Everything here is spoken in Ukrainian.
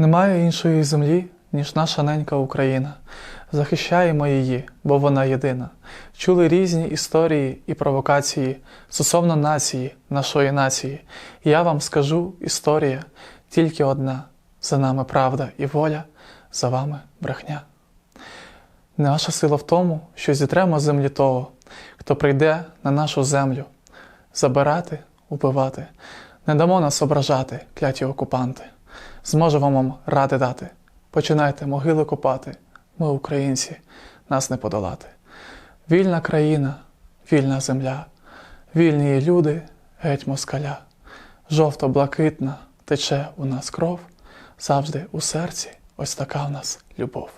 Немає іншої землі, ніж наша ненька Україна. Захищаємо її, бо вона єдина. Чули різні історії і провокації стосовно нації, нашої нації. Я вам скажу історія тільки одна: за нами правда і воля, за вами брехня. Наша сила в тому, що зітремо землі того, хто прийде на нашу землю, забирати, убивати. Не дамо нас ображати, кляті окупанти. Зможемо вам ради дати. Починайте могили копати. Ми, українці, нас не подолати. Вільна країна, вільна земля, вільні люди, геть москаля. Жовто-блакитна тече у нас кров, завжди у серці ось така в нас любов.